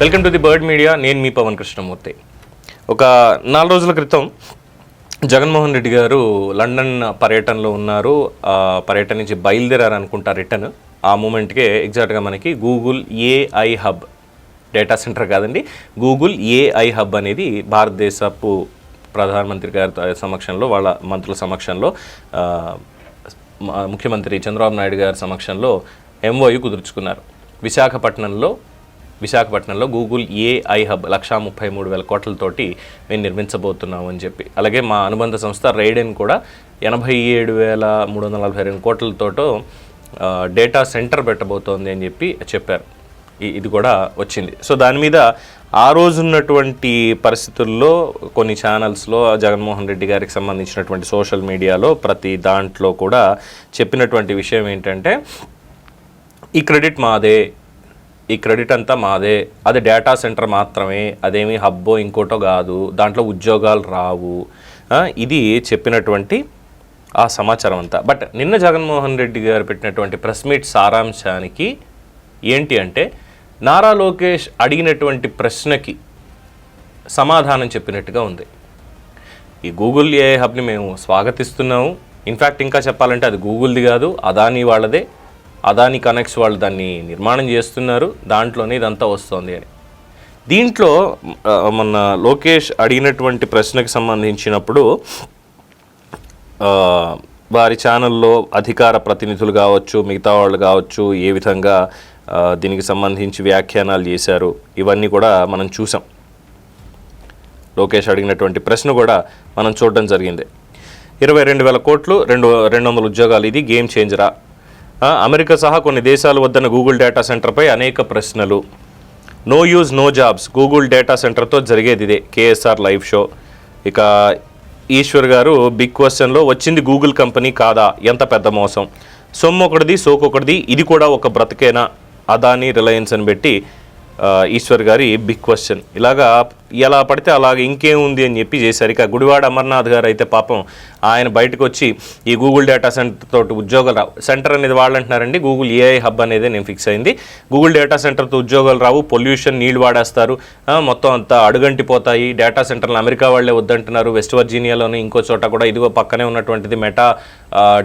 Welcome to the Bird Media. నేను మీ పవన్ కృష్ణమూర్తి. ఒక నాలుగు రోజుల క్రితం జగన్మోహన్ రెడ్డి గారు లండన్ పర్యటనలో ఉన్నారు. పర్యటన నుంచి బయలుదేరారు అనుకుంటా రిటర్న్. ఆ మూమెంట్కే ఎగ్జాక్ట్గా మనకి Google AI hub data centre కాదండి. గూగుల్ ఏఐ హబ్ అనేది భారతదేశపు ప్రధానమంత్రి గారి సమక్షంలో వాళ్ళ మంత్రుల సమక్షంలో ముఖ్యమంత్రి చంద్రబాబు నాయుడు గారి సమక్షంలో ఎంఓయు కుదుర్చుకున్నారు. విశాఖపట్నంలో విశాఖపట్నంలో గూగుల్ ఏఐ హబ్ లక్షా ముప్పై మూడు వేల కోట్లతోటి మేము నిర్మించబోతున్నాం అని చెప్పి. అలాగే మా అనుబంధ సంస్థ రైడెన్ కూడా ఎనభై ఏడు వేల మూడు వందల నలభై రెండు కోట్లతోటో డేటా సెంటర్ పెట్టబోతోంది అని చెప్పి చెప్పారు. ఇది కూడా వచ్చింది. సో దాని మీద ఆ రోజు ఉన్నటువంటి పరిస్థితుల్లో కొన్ని ఛానల్స్లో జగన్మోహన్ రెడ్డి గారికి సంబంధించినటువంటి సోషల్ మీడియాలో ప్రతి దాంట్లో కూడా చెప్పినటువంటి విషయం ఏంటంటే ఈ క్రెడిట్ మాదే ఈ క్రెడిట్ అంతా మాదే. అది డేటా సెంటర్ మాత్రమే అదేమి హబ్బో ఇంకోటో కాదు. దాంట్లో ఉద్యోగాలు రావు. ఇది చెప్పినటువంటి ఆ సమాచారం అంతా. బట్ నిన్న జగన్మోహన్ రెడ్డి గారు పెట్టినటువంటి ప్రెస్ మీట్ సారాంశానికి ఏంటి అంటే నారా లోకేష్ అడిగినటువంటి ప్రశ్నకి సమాధానం చెప్పినట్టుగా ఉంది. ఈ గూగుల్ ఏ హబ్ని మేము స్వాగతిస్తున్నాము. ఇన్ఫ్యాక్ట్ ఇంకా చెప్పాలంటే అది గూగుల్ది కాదు అదానీ వాళ్ళదే. అదాని కనెక్ట్స్ వాళ్ళు దాన్ని నిర్మాణం చేస్తున్నారు. దాంట్లోనే ఇదంతా వస్తుంది అని. దీంట్లో మొన్న లోకేష్ అడిగినటువంటి ప్రశ్నకు సంబంధించినప్పుడు వారి ఛానల్లో అధికార ప్రతినిధులు కావచ్చు మిగతా వాళ్ళు కావచ్చు ఏ విధంగా దీనికి సంబంధించి వ్యాఖ్యానాలు చేశారు ఇవన్నీ కూడా మనం చూసాం. లోకేష్ అడిగినటువంటి ప్రశ్న కూడా మనం చూడడం జరిగింది. ఇరవై రెండు వేల కోట్లు రెండు రెండు వందల ఉద్యోగాలు ఇది గేమ్ చేంజరా? అమెరికా సహా కొన్ని దేశాలు వద్దన్న గూగుల్ డేటా సెంటర్పై అనేక ప్రశ్నలు. No use no jobs Google data సెంటర్తో జరిగేది ఇదే కేఎస్ఆర్ లైవ్ షో ఇక ఈశ్వర్ గారు బిగ్ క్వశ్చన్లో వచ్చింది గూగుల్ కంపెనీ కాదా? ఎంత పెద్ద మోసం? సొమ్ము ఒకటిది సోకొకటిది ఇది కూడా ఒక బ్రతికేనా? అదాని రిలయన్స్ అని పెట్టి ఈశ్వర్ గారి బిగ్ క్వశ్చన్ ఇలాగా ఎలా పడితే అలాగ ఇంకేముంది అని చెప్పి చేశారు. ఇక గుడివాడ అమర్నాథ్ గారు అయితే పాపం ఆయన బయటకు వచ్చి ఈ గూగుల్ డేటా సెంటర్ తోటి ఉద్యోగాలు రావు. సెంటర్ అనేది వాళ్ళు అంటున్నారండి గూగుల్ ఏఐ హబ్ అనేది నేను ఫిక్స్ అయింది. గూగుల్ డేటా సెంటర్తో ఉద్యోగాలు రావు. పొల్యూషన్ నీళ్ళు వాడేస్తారు. మొత్తం అంతా అడుగంటిపోతాయి. డేటా సెంటర్లు అమెరికా వాళ్ళే వద్దంటున్నారు. వెస్ట్ వర్జీనియాలోని ఇంకో చోట కూడా ఇదిగో పక్కనే ఉన్నటువంటిది మెటా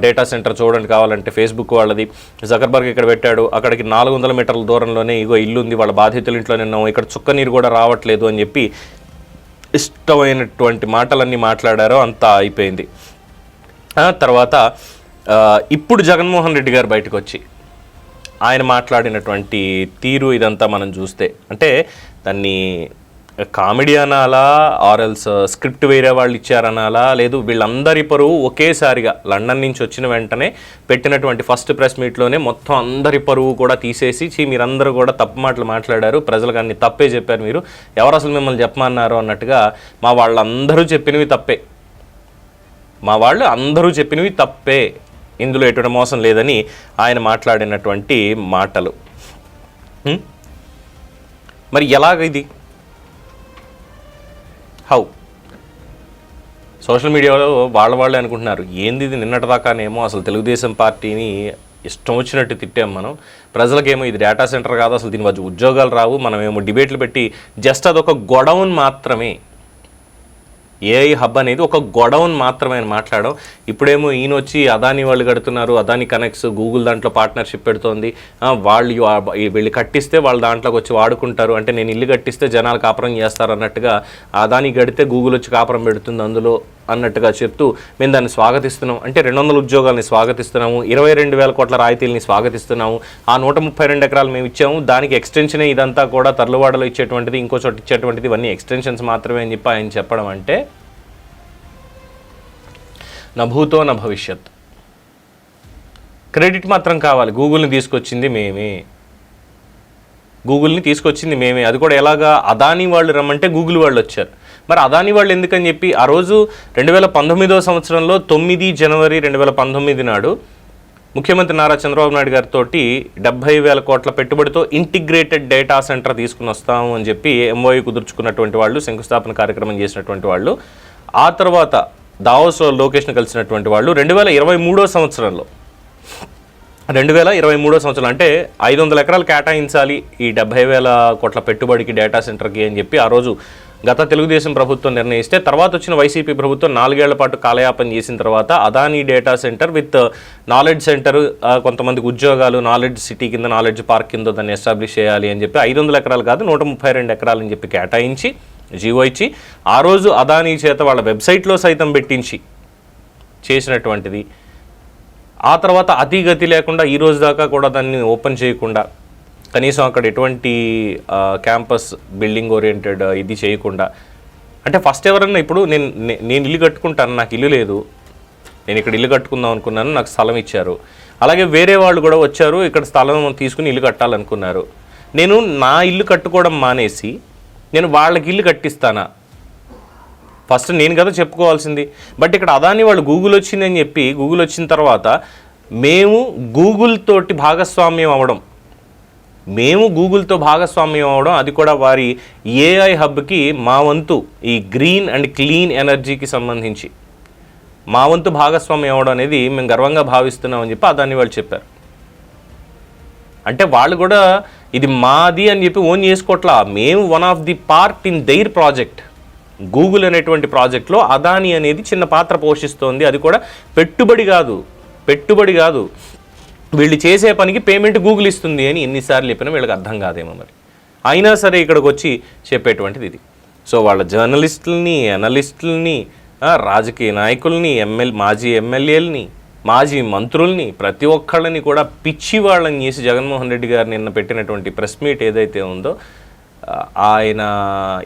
డేటా సెంటర్ చూడండి కావాలంటే ఫేస్బుక్ వాళ్ళది. జకర్బర్గ్ ఇక్కడ పెట్టాడు. అక్కడికి నాలుగు వందల మీటర్ల దూరంలోనే ఇగో ఇల్లు ఉంది వాళ్ళ బాధితులు ఇంట్లోనే ఉన్నాం ఇక్కడ చుక్క నీరు కూడా రావట్లేదు అని చెప్పి ఇష్టమైనటువంటి మాటలన్నీ మాట్లాడారో అంతా అయిపోయింది. తర్వాత ఇప్పుడు జగన్మోహన్ రెడ్డి గారు బయటకు వచ్చి ఆయన మాట్లాడినటువంటి తీరు ఇదంతా మనం చూస్తే అంటే దాన్ని కామెడీ అనాలా ఆర్ఎల్స్ స్క్రిప్ట్ వేరే వాళ్ళు ఇచ్చారనాలా లేదు వీళ్ళందరి పరువు ఒకేసారిగా లండన్ నుంచి వచ్చిన వెంటనే పెట్టినటువంటి ఫస్ట్ ప్రెస్ మీట్లోనే మొత్తం అందరి పరువు కూడా తీసేసి చీ మీరందరూ కూడా తప్పు మాటలు మాట్లాడారు ప్రజలకు అన్ని తప్పే చెప్పారు మీరు. ఎవరు అసలు మిమ్మల్ని చెప్పమన్నారు అన్నట్టుగా మా వాళ్ళందరూ చెప్పినవి తప్పే. మా వాళ్ళు అందరూ చెప్పినవి తప్పే. ఇందులో ఎటువంటి మోసం లేదని ఆయన మాట్లాడినటువంటి మాటలు. మరి ఎలాగ ఇది? హౌ? సోషల్ మీడియాలో వాళ్ళ వాళ్ళే అనుకుంటున్నారు. ఏంది ఇది నిన్నటిదాకానేమో అసలు తెలుగుదేశం పార్టీని ఇష్టం వచ్చినట్టు తిట్టాం మనం. ప్రజలకేమో ఇది డేటా సెంటర్ కాదు అసలు దీని ఉద్యోగాలు రావు. మనమేమో డిబేట్లు పెట్టి జస్ట్ అదొక గొడవను మాత్రమే ఏఐ హబ్ అనేది ఒక గొడౌన్ మాత్రమే మాట్లాడడం. ఇప్పుడేమో ఈయన వచ్చి అదాని వాళ్ళు కడుతున్నారు అదాని కనెక్ట్స్ గూగుల్ దాంట్లో పార్ట్నర్షిప్ పెడుతోంది. వాళ్ళు వీళ్ళు కట్టిస్తే వాళ్ళు దాంట్లోకి వచ్చి వాడుకుంటారు. అంటే నేను ఇల్లు కట్టిస్తే జనాలు కాపురం చేస్తారు అన్నట్టుగా అదాని కడితే గూగుల్ వచ్చి కాపురం పెడుతుంది అందులో. అన్నట్టుగా చెప్తూ మేము దాన్ని స్వాగతిస్తున్నాం. అంటే రెండు వందల ఉద్యోగాల్ని స్వాగతిస్తున్నాము. ఇరవై రెండు వేల కోట్ల రాయితీల్ని స్వాగతిస్తున్నాము. ఆ నూట ముప్పై రెండు ఎకరాలు మేము ఇచ్చాము. దానికి ఎక్స్టెన్షనే ఇదంతా కూడా తరలువాడలో ఇచ్చేటువంటిది ఇంకో చోట ఇచ్చేటువంటిది ఇవన్నీ ఎక్స్టెన్షన్స్ మాత్రమే అని చెప్పి ఆయన చెప్పడం అంటే నా భూతో నా భవిష్యత్. క్రెడిట్ మాత్రం కావాలి. గూగుల్ని తీసుకొచ్చింది మేమే. గూగుల్ని తీసుకొచ్చింది మేమే. అది కూడా ఎలాగా అదానీ వాళ్ళు రమ్మంటే గూగుల్ వాళ్ళు వచ్చారు. మరి అదాని వాళ్ళు ఎందుకని చెప్పి ఆ రోజు రెండు వేల పంతొమ్మిదవ సంవత్సరంలో తొమ్మిది జనవరి రెండు వేల పంతొమ్మిది నాడు ముఖ్యమంత్రి నారా చంద్రబాబు నాయుడు గారితో డెబ్బై వేల కోట్ల పెట్టుబడితో ఇంటిగ్రేటెడ్ డేటా సెంటర్ తీసుకుని వస్తాము అని చెప్పి ఎంఓఈ కుదుర్చుకున్నటువంటి వాళ్ళు శంకుస్థాపన కార్యక్రమం చేసినటువంటి వాళ్ళు ఆ తర్వాత దావోస్లో లోకేష్ను కలిసినటువంటి వాళ్ళు రెండు వేల ఇరవై మూడో సంవత్సరంలో రెండు వేల ఇరవై మూడో సంవత్సరం అంటే ఐదు వందల ఎకరాలు కేటాయించాలి ఈ డెబ్బై వేల కోట్ల పెట్టుబడికి డేటా సెంటర్కి అని చెప్పి ఆ రోజు గత తెలుగుదేశం ప్రభుత్వం నిర్ణయిస్తే తర్వాత వచ్చిన వైసీపీ ప్రభుత్వం నాలుగేళ్ళ పాటు కాలయాపన చేసిన తర్వాత Adani data centre with knowledge centre కొంతమందికి ఉద్యోగాలు నాలెడ్జ్ సిటీ కింద నాలెడ్జ్ పార్క్ కింద దాన్ని ఎస్టాబ్లిష్ చేయాలి అని చెప్పి ఐదు వందల ఎకరాలు కాదు నూట ముప్పై రెండు ఎకరాలని చెప్పి కేటాయించి జీవో ఇచ్చి ఆ రోజు అదానీ చేత వాళ్ళ వెబ్సైట్లో సైతం పెట్టించి చేసినటువంటిది. ఆ తర్వాత అతి గతి లేకుండా ఈ రోజు దాకా కూడా దాన్ని ఓపెన్ చేయకుండా కనీసం అక్కడ ఎటువంటి క్యాంపస్ బిల్డింగ్ ఓరియంటెడ్ ఇది చేయకుండా. అంటే ఫస్ట్ ఎవరన్నా ఇప్పుడు నేను నేను ఇల్లు కట్టుకుంటాను నాకు ఇల్లు లేదు. నేను ఇక్కడ ఇల్లు కట్టుకుందాం అనుకున్నాను నాకు స్థలం ఇచ్చారు. అలాగే వేరే వాళ్ళు కూడా వచ్చారు ఇక్కడ స్థలం తీసుకుని ఇల్లు కట్టాలనుకున్నారు. నేను నా ఇల్లు కట్టుకోవడం మానేసి నేను వాళ్ళకి ఇల్లు కట్టిస్తానా? ఫస్ట్ నేను కదా చెప్పుకోవాల్సింది. బట్ ఇక్కడ అదాని వాళ్ళు గూగుల్ వచ్చిందని చెప్పి గూగుల్ వచ్చిన తర్వాత మేము గూగుల్ తోటి భాగస్వామ్యం అవ్వడం. మేము గూగుల్తో భాగస్వామ్యం అవ్వడం అది కూడా వారి ఏఐ హబ్కి మా వంతు ఈ గ్రీన్ అండ్ క్లీన్ ఎనర్జీకి సంబంధించి. మా వంతు భాగస్వామ్యం అవ్వడం అనేది మేము గర్వంగా భావిస్తున్నామని చెప్పి అదాన్ని వాళ్ళు చెప్పారు. అంటే వాళ్ళు కూడా ఇది మాది అని చెప్పి ఓన్ చేసుకోవట్లా మేము one of the part in their project Google అనేటువంటి ప్రాజెక్ట్లో అదాని అనేది చిన్న పాత్ర పోషిస్తోంది. అది కూడా పెట్టుబడి కాదు. పెట్టుబడి కాదు. వీళ్ళు చేసే పనికి పేమెంట్ గూగుల్ ఇస్తుంది అని ఎన్నిసార్లు చెప్పినా వీళ్ళకి అర్థం కాదేమో మరి. అయినా సరే ఇక్కడికి వచ్చి చెప్పేటువంటిది ఇది. సో వాళ్ళ జర్నలిస్టులని అనలిస్టులని రాజకీయ నాయకుల్ని ఎమ్మెల్ మాజీ ఎమ్మెల్యేలని మాజీ మంత్రుల్ని ప్రతి ఒక్కళ్ళని కూడా పిచ్చి వాళ్ళని చేసి జగన్మోహన్ రెడ్డి గారు నిన్న పెట్టినటువంటి ప్రెస్ మీట్ ఏదైతే ఉందో ఆయన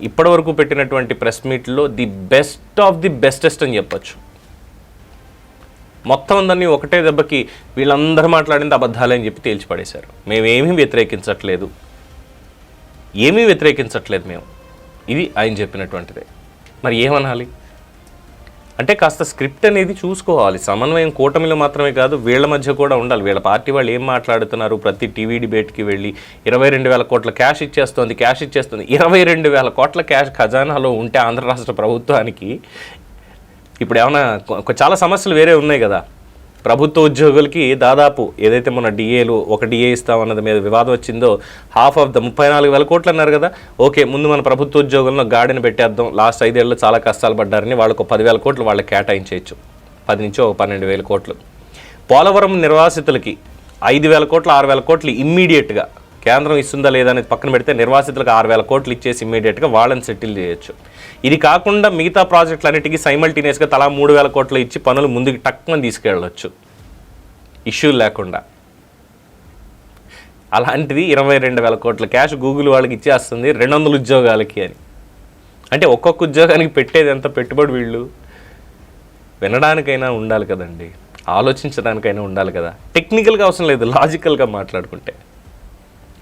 ఇప్పటివరకు పెట్టినటువంటి ప్రెస్ మీట్లో the best of the bestest అని చెప్పొచ్చు. మొత్తం అందరినీ ఒకటే దెబ్బకి వీళ్ళందరూ మాట్లాడింది అబద్ధాలే అని చెప్పి తేల్చిపడేశారు. మేమేమీ వ్యతిరేకించట్లేదు. ఏమీ వ్యతిరేకించట్లేదు మేము. ఇది ఆయన చెప్పినటువంటిదే. మరి ఏమనాలి? అంటే కాస్త స్క్రిప్ట్ అనేది చూసుకోవాలి. సమన్వయం కూటమిలో మాత్రమే కాదు వీళ్ళ మధ్య కూడా ఉండాలి. వీళ్ళ పార్టీ వాళ్ళు ఏం మాట్లాడుతున్నారు? ప్రతి టీవీ డిబేట్కి వెళ్ళి ఇరవై రెండు వేల కోట్ల క్యాష్ ఇచ్చేస్తుంది క్యాష్ ఇచ్చేస్తుంది. ఇరవై రెండు వేల కోట్ల క్యాష్ ఖజానాలో ఉంటే ఆంధ్ర రాష్ట్ర ప్రభుత్వానికి ఇప్పుడు ఏమైనా చాలా సమస్యలు వేరే ఉన్నాయి కదా. ప్రభుత్వ ఉద్యోగులకి దాదాపు ఏదైతే మన డిఏలు ఒక డిఏ ఇస్తామన్నది మీద వివాదం వచ్చిందో హాఫ్ ఆఫ్ ద ముప్పై నాలుగు వేల కోట్లు అన్నారు కదా. ఓకే ముందు మన ప్రభుత్వ ఉద్యోగులను గాడిని పెట్టేద్దాం. లాస్ట్ ఐదేళ్ళు చాలా కష్టాలు పడ్డారని వాళ్ళకు ఒక పదివేల కోట్లు వాళ్ళకి కేటాయించేయచ్చు. పది నుంచి ఒక పన్నెండు వేల కోట్లు. పోలవరం నిర్వాసితులకి ఐదు వేల కోట్లు ఆరు వేల కోట్లు ఇమ్మీడియట్గా కేంద్రం ఇస్తుందా లేదా అనేది పక్కన పెడితే నిర్వాసితులకు ఆరు వేల కోట్లు ఇచ్చేసి ఇమ్మీడియట్గా వాళ్ళని సెటిల్ చేయొచ్చు. ఇది కాకుండా మిగతా ప్రాజెక్టులన్నిటికీ సైమల్టీనియస్గా తలా మూడు వేల కోట్లు ఇచ్చి పనులు ముందుకు టక్కుమని తీసుకెళ్ళవచ్చు ఇష్యూ లేకుండా. అలాంటిది ఇరవై రెండు వేల కోట్ల క్యాష్ గూగుల్ వాళ్ళకి ఇచ్చేస్తుంది రెండు వందల ఉద్యోగాలకి అని. అంటే ఒక్కొక్క ఉద్యోగానికి పెట్టేది ఎంత పెట్టుబడి వీళ్ళు? వినడానికైనా ఉండాలి కదండి. ఆలోచించడానికైనా ఉండాలి కదా. టెక్నికల్గా అవసరం లేదు లాజికల్గా మాట్లాడుకుంటే.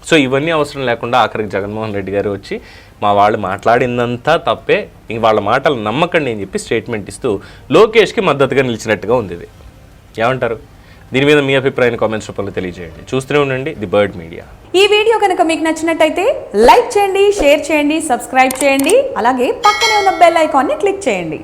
సో ఇవన్నీ అవసరం లేకుండా ఆఖరికి జగన్మోహన్ రెడ్డి గారు వచ్చి మా వాళ్ళు మాట్లాడిందంతా తప్పే. ఇంక వాళ్ళ మాటలు నమ్మకండి అని చెప్పి స్టేట్మెంట్ ఇస్తూ లోకేష్కి మద్దతుగా నిలిచినట్టుగా ఉంది ఇది. ఏమంటారు? దీని మీద మీ అభిప్రాయాన్ని కామెంట్స్ రూపంలో తెలియజేయండి. చూస్తూనే ఉండండి ది బర్డ్ మీడియా. ఈ వీడియో కనుక మీకు నచ్చినట్టయితే లైక్ చేయండి షేర్ చేయండి సబ్స్క్రైబ్ చేయండి అలాగే పక్కనే ఉన్న బెల్ ఐకాన్ని క్లిక్ చేయండి.